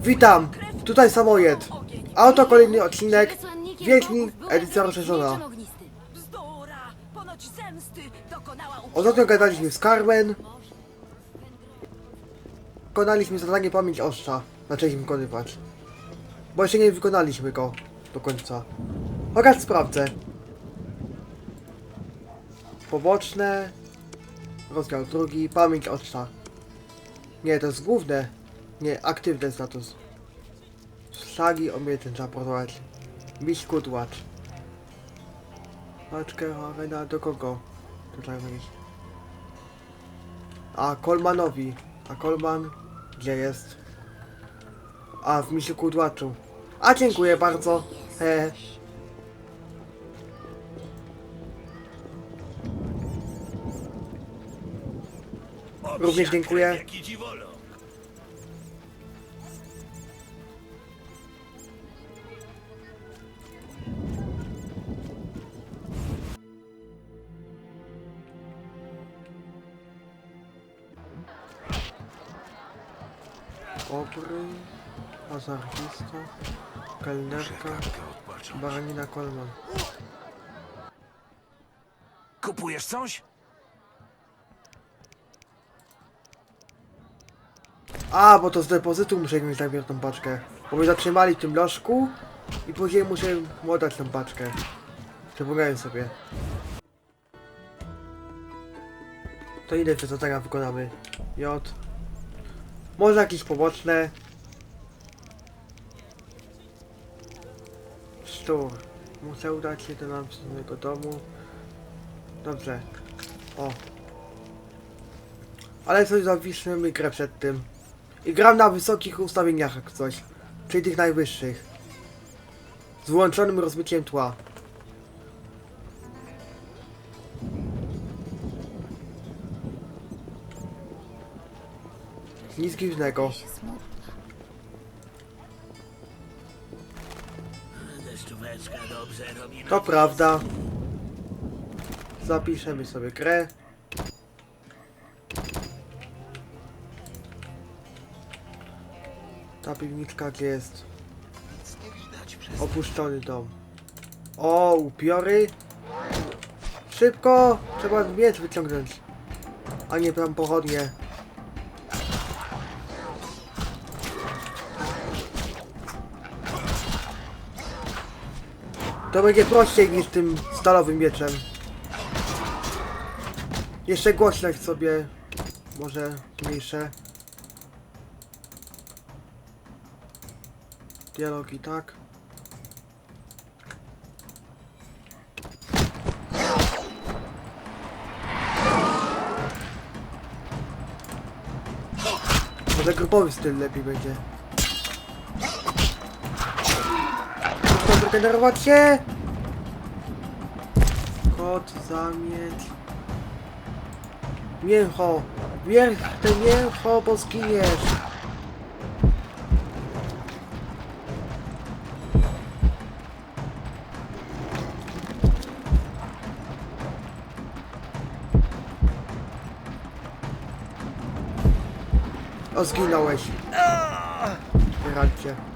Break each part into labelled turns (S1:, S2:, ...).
S1: Witam! Tutaj Samojed. A oto kolejny odcinek. Wiedźmin, edycja rozszerzona. Ostatnio gadaliśmy z Carmen. Wykonaliśmy zadanie Pamięć Ostrza. Zaczęliśmy wykonywać. Bo jeszcze nie wykonaliśmy go do końca. Chociaż sprawdzę. Poboczne. Rozdział drugi. Pamięć Ostrza. Nie, to jest główne. Nie, aktywny status. Szagi umiejętność trzeba portować. Miś kudłacz. Paczkę, arena do kogo? Tu trzeba powiedzieć. A, Kolmanowi. A Kolman gdzie jest? A, w misiu kudłaczu. A, dziękuję bardzo. Również dziękuję. Azarchista, kelnerka, baranina Kolman.
S2: Kupujesz coś?
S1: A, bo to z depozytu muszę mieć najpierw tą paczkę. Bo mnie zatrzymali w tym lożku i później muszę mu oddać tą paczkę. Przypomniałem sobie. To ile jeszcze zadania wykonamy? J. Może jakieś poboczne. Szczur. Muszę udać się do następnego domu. Dobrze. O. Ale coś zawiszmy grę przed tym. I gram na wysokich ustawieniach jak coś. Czyli tych najwyższych. Z włączonym rozmyciem tła. Nic dziwnego. To prawda. Zapiszemy sobie grę. Ta piwniczka gdzie jest? Opuszczony dom. O, upiory. Szybko! Trzeba miecz wyciągnąć. A nie tam pochodnie. To będzie prościej niż tym stalowym mieczem. Jeszcze głośność sobie może mniejsze. Dialogi, tak? Może grupowy styl lepiej będzie. Można wygenerować się! Kot, zamieć... Mięcho! Te mięcho, bo zginiesz! O, zginąłeś. Geralcie.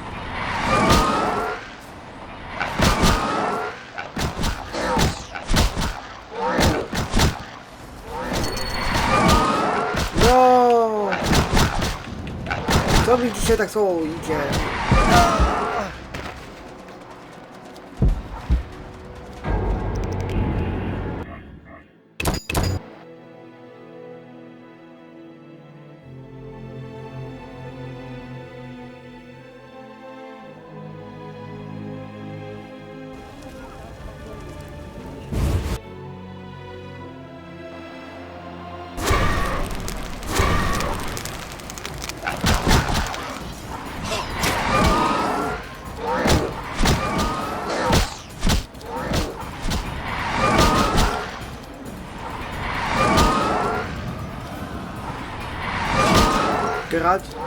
S1: tak słowo idzie?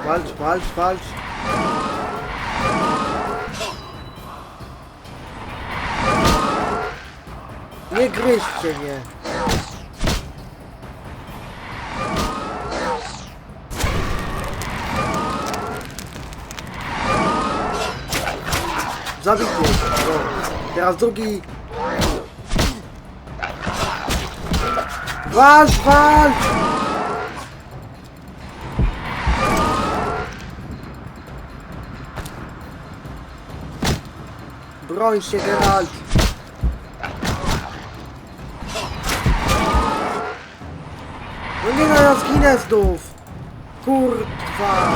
S1: Walcz, walcz, walcz. Nie gryźcie mnie. Zabity. O, teraz drugi. Walcz, walcz! Broń się, Geralt! No nie no, ja zginę znów! Kurwa!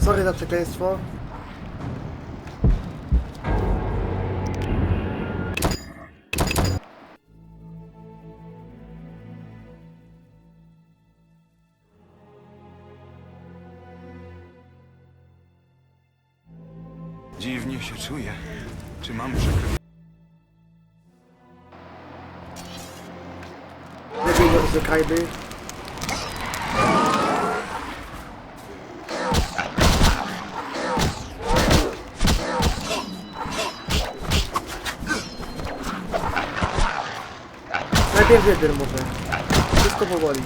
S1: Sorry za przekleństwo.
S3: Dziwnie się czuję. Czy mam przekroczyć?
S1: Lepiej go zwykajmy. Najpierw jeden może. Wszystko powoli.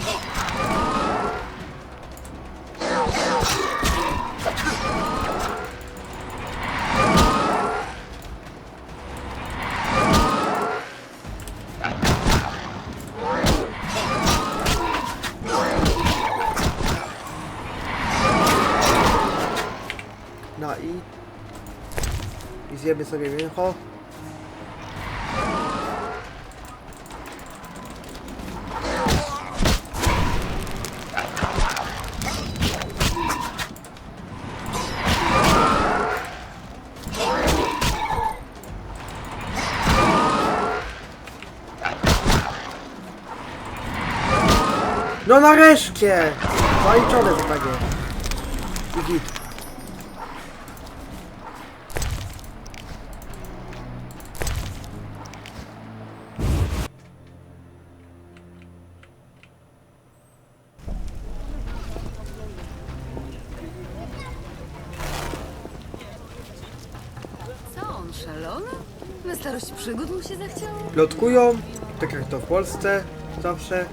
S1: Zjemy sobie mięcho. No nareszcie! Zaliczone takie. I.
S4: starość przygód mu się zachciało?
S1: plotkują, tak jak to w Polsce zawsze.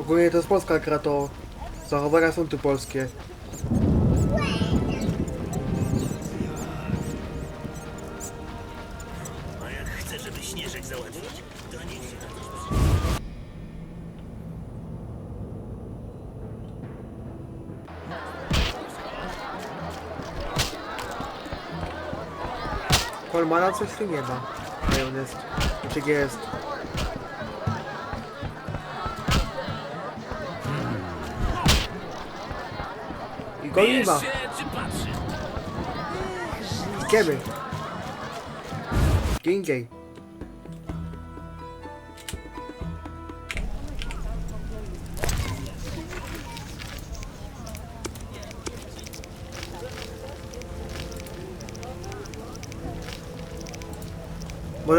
S1: Ogólnie to jest polska gra, to zachowania są tu polskie. Kolmana coś tu nie ma. Majonez. Czy jest? I go nie ma.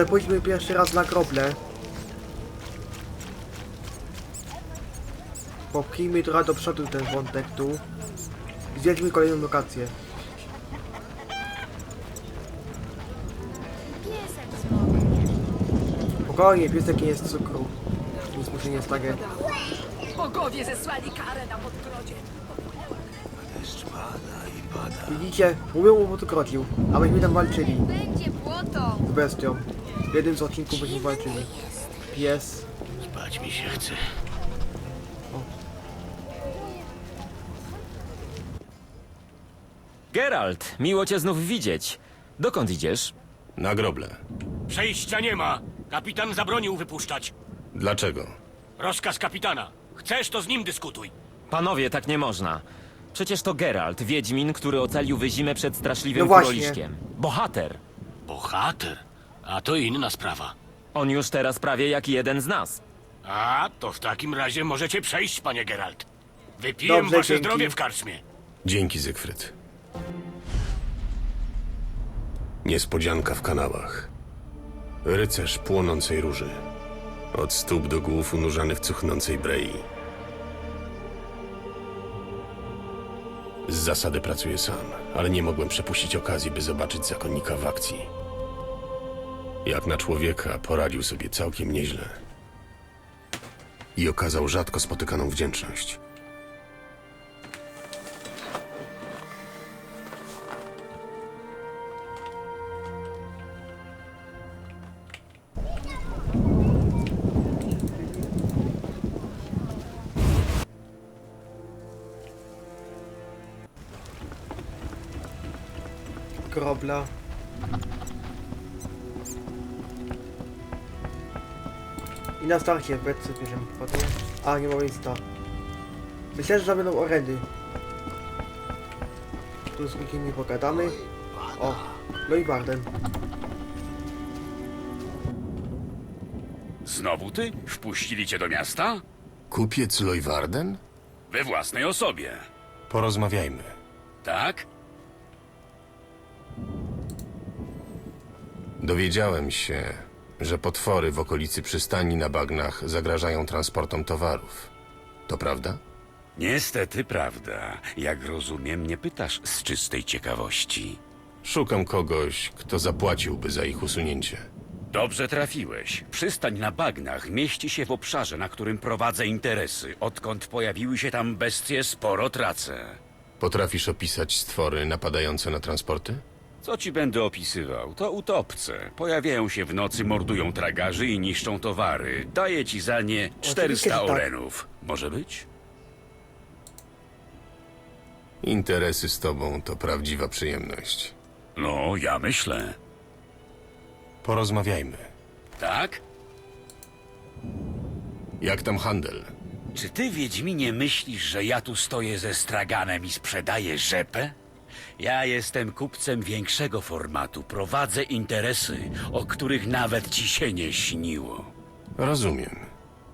S1: Może pójdźmy pierwszy raz na krople. Popchnijmy trochę do przodu ten wątek tu. I zjedźmy kolejną lokację. Spokojnie, piesek nie jest cukru. Nic mu się nie stanie.
S4: Bogowie zesłali karę na podgrodzie.
S2: Deszcz pada i pada.
S1: Widzicie, mówią o motokrodził, a myśmy tam walczyli
S5: Będzie błoto.
S1: z bestią. W jednym z odcinków byśmy walczyli. Pies.
S2: Spać mi się chce.
S6: Geralt, miło cię znów widzieć. Dokąd idziesz?
S7: Na groble.
S8: Przejścia nie ma. Kapitan zabronił wypuszczać.
S7: Dlaczego?
S8: Rozkaz kapitana. Chcesz, to z nim dyskutuj.
S6: Panowie, tak nie można. Przecież to Geralt, wiedźmin, który ocalił wyzimę przed straszliwym
S1: No właśnie.
S6: kuroliszkiem. Bohater.
S8: Bohater. A to inna sprawa.
S6: On już teraz prawie jak jeden z nas.
S8: A, to w takim razie możecie przejść, panie Geralt. Wypiję
S1: Dobrze,
S8: wasze
S1: dzięki.
S8: zdrowie w karczmie.
S7: Dzięki, Zygfryd. Niespodzianka w kanałach. Rycerz płonącej róży. Od stóp do głów unurzany w cuchnącej brei. Z zasady pracuję sam, ale nie mogłem przepuścić okazji, by zobaczyć zakonnika w akcji. Jak na człowieka poradził sobie całkiem nieźle. I okazał rzadko spotykaną wdzięczność.
S1: Na starcie w beczce bierzemy potem. A, nie ma miejsca. Myślę, że będą orędy. Tu z nikim nie pogadamy. O, no i Barden.
S5: Znowu ty? Wpuścili cię do miasta?
S7: Kupiec Lojwarden?
S5: We własnej osobie.
S7: Porozmawiajmy.
S5: Tak?
S7: Dowiedziałem się, że potwory w okolicy przystani na bagnach zagrażają transportom towarów. To prawda?
S5: Niestety prawda. Jak rozumiem, nie pytasz z czystej ciekawości.
S7: Szukam kogoś, kto zapłaciłby za ich usunięcie.
S5: Dobrze trafiłeś. Przystań na bagnach mieści się w obszarze, na którym prowadzę interesy. Odkąd pojawiły się tam bestie, sporo tracę.
S7: Potrafisz opisać stwory napadające na transporty?
S5: Co ci będę opisywał? To utopce. Pojawiają się w nocy, mordują tragarzy i niszczą towary. Daję ci za nie 400
S1: że tak.
S5: orenów. Może być?
S7: Interesy z tobą to prawdziwa przyjemność.
S5: No, ja myślę.
S7: Porozmawiajmy.
S5: Tak?
S7: Jak tam handel?
S5: Czy ty, Wiedźminie, myślisz, że ja tu stoję ze straganem i sprzedaję rzepę? Ja jestem kupcem większego formatu. Prowadzę interesy, o których nawet ci się nie śniło.
S7: Rozumiem.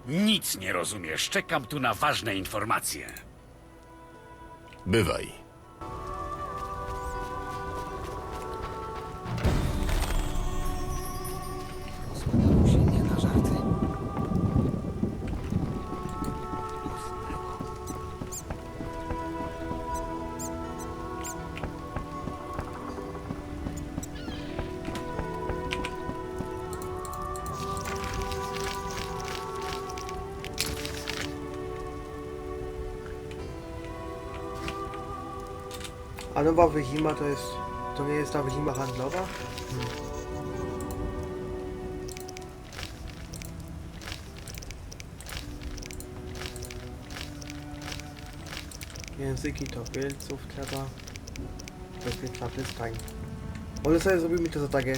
S5: Nic nie rozumiesz. Czekam tu na ważne informacje.
S7: Bywaj.
S1: A nowa wyzima to jest... To nie jest ta wyzima handlowa? Hmm. Języki to wielców trzeba. Bezpieczna przystań. Może sobie zrobimy to za takie.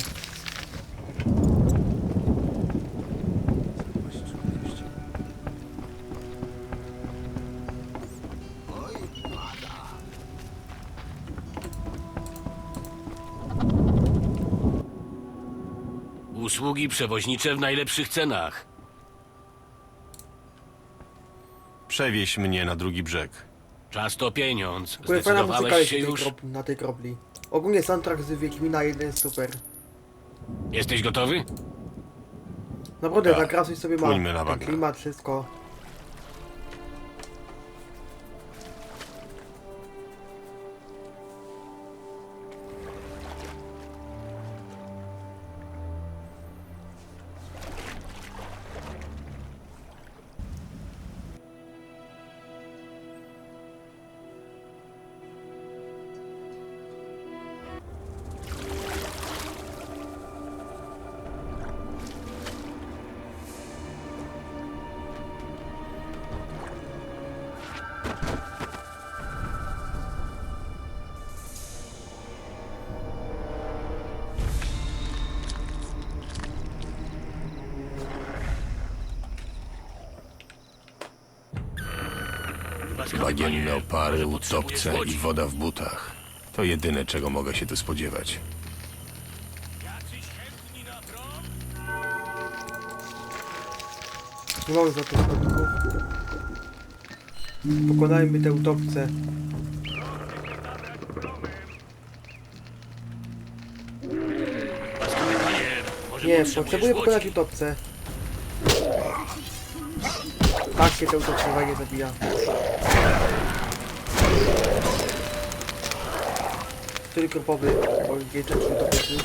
S8: Usługi przewoźnicze w najlepszych cenach.
S7: Przewieź mnie na drugi brzeg.
S8: Czas to pieniądz.
S1: Dziękuję, fajna muzyka
S8: Zdecydowałeś się
S1: na tej,
S8: już?
S1: na tej grobli. Ogólnie soundtrack z Wiedźmina 1 jest super.
S8: Jesteś gotowy?
S1: Naprawdę,
S7: Tak.
S1: ta gra coś sobie ma.
S7: Płyńmy na
S1: Ten
S7: bagna.
S1: klimat, wszystko.
S7: Bagienne opary, utopce i woda w butach. To jedyne, czego mogę się tu spodziewać.
S1: Mamy za to schodków. Pokonajmy te utopce. Nie, potrzebuję pokonać utopce. Się te utopce fajnie zabija. grupowy, bo wiecie, czy to wiecie.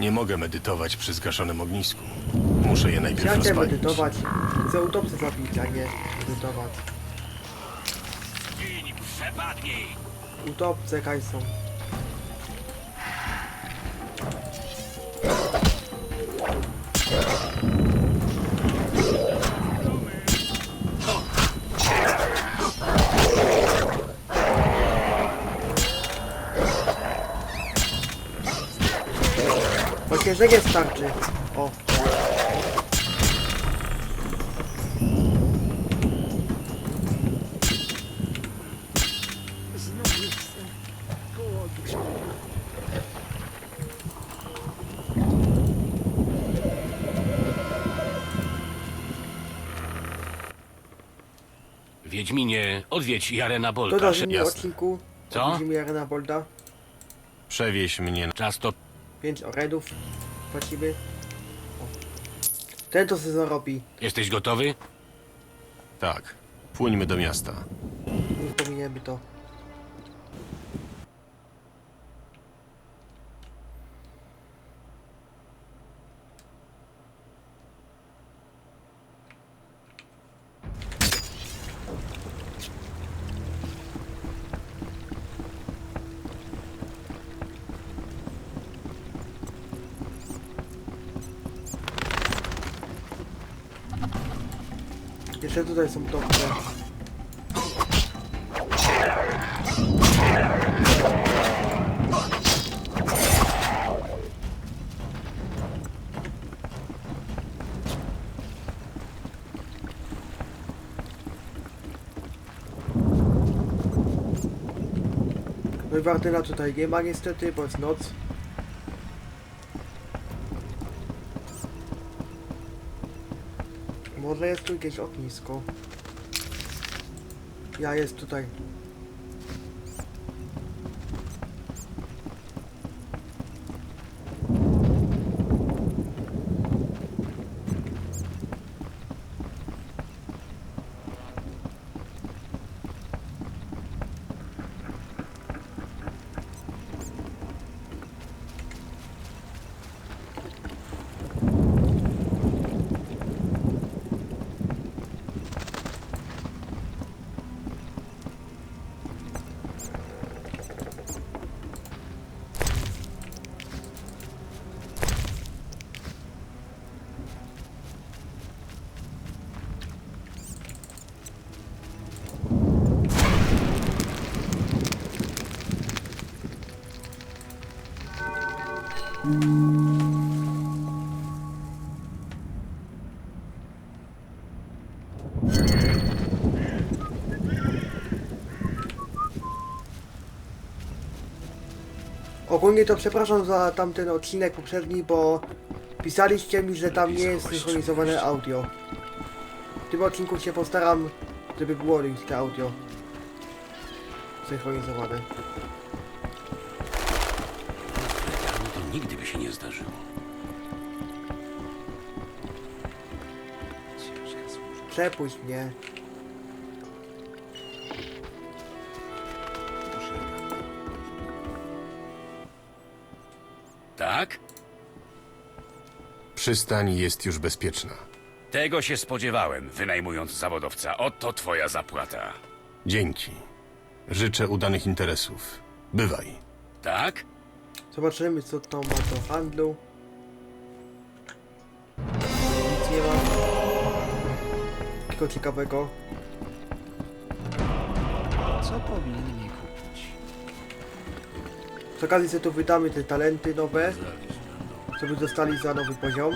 S7: Nie mogę medytować przy zgaszonym ognisku. Muszę je najpierw
S1: Ja chcę
S7: rozpalić.
S1: medytować. Chcę utopce zabić, a nie medytować.
S8: Przepadnij!
S1: Utopce kajsą. Pocieszenie starczy. O.
S8: Wiedźminie, odwiedź Jarena
S1: To
S8: Bolta.
S1: na zimnym
S7: jasne.
S1: odcinku.
S8: Co?
S1: Widzimy Jarena Bolda.
S7: Przewieź mnie na...
S8: Czas to...
S1: 5 oredów. Płacimy. O. Ten to se zarobi.
S8: Jesteś gotowy?
S7: Tak. Płyńmy do miasta.
S1: Nie pominiemy to. Jeszcze tutaj są topce. No i Wartyna tutaj nie ma niestety, bo jest noc. Może jest tu jakieś ognisko. Ja jest tutaj. Ogólnie to przepraszam za tamten odcinek poprzedni, bo pisaliście mi, że tam nie jest synchronizowane audio. W tym odcinku się postaram, żeby było już te audio synchronizowane.
S5: Się nie zdarzyło.
S1: Przepuść mnie.
S5: Tak?
S7: Przystań jest już bezpieczna.
S5: Tego się spodziewałem, wynajmując zawodowca. Oto twoja zapłata.
S7: Dzięki. Życzę udanych interesów. Bywaj.
S5: Tak?
S1: Zobaczymy co to ma do handlu. Nic nie ma. Tylko ciekawego.
S3: Co powinni kupić?
S1: Z okazji sobie tu wydamy te talenty nowe. Żeby dostali za nowy poziom.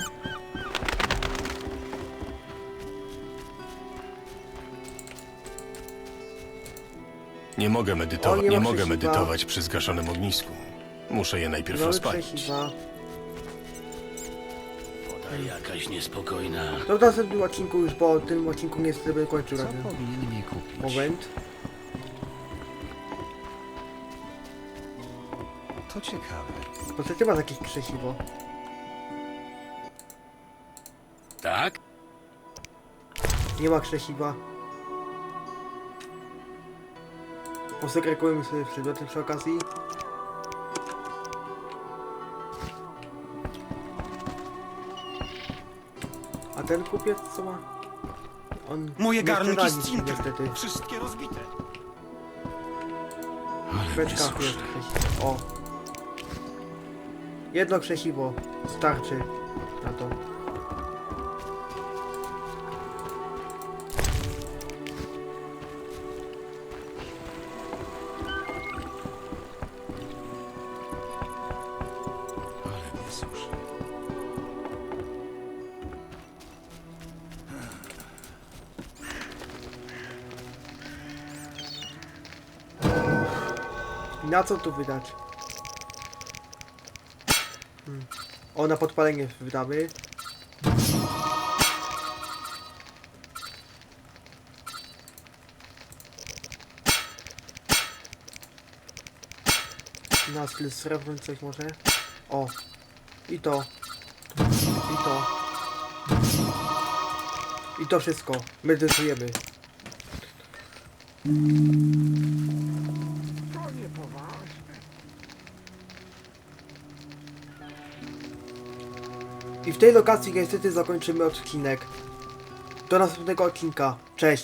S7: Nie mogę medytować.
S1: nie
S7: Nie, mogę medytować przy zgaszonym ognisku. Muszę je najpierw
S1: Nowy
S7: rozpalić.
S1: przesiwa.
S8: Woda jakaś niespokojna.
S1: To w następnym odcinku już, bo w tym odcinku niestety będę kończył
S3: Co
S1: razem.
S3: powinni kupić?
S1: Moment.
S3: To ciekawe.
S1: Bo ty masz jakieś krzesiwo.
S5: Tak?
S1: Nie ma krzesiwa. Posegregujemy sobie przedmioty przy okazji. Ten kupiec co ma? On
S9: Moje
S1: nie
S9: garnki z.
S1: Niestety.
S9: Wszystkie rozbite.
S7: Ale
S1: jest krzesiwo. O. Jedno krzesiwo starczy na to. Na co tu wydać? Hmm. O, na podpalenie wydamy. Na styl srebrny coś może? O. I to. I to. I to wszystko. Medytujemy. I w tej lokacji niestety zakończymy odcinek. Do następnego odcinka. Cześć!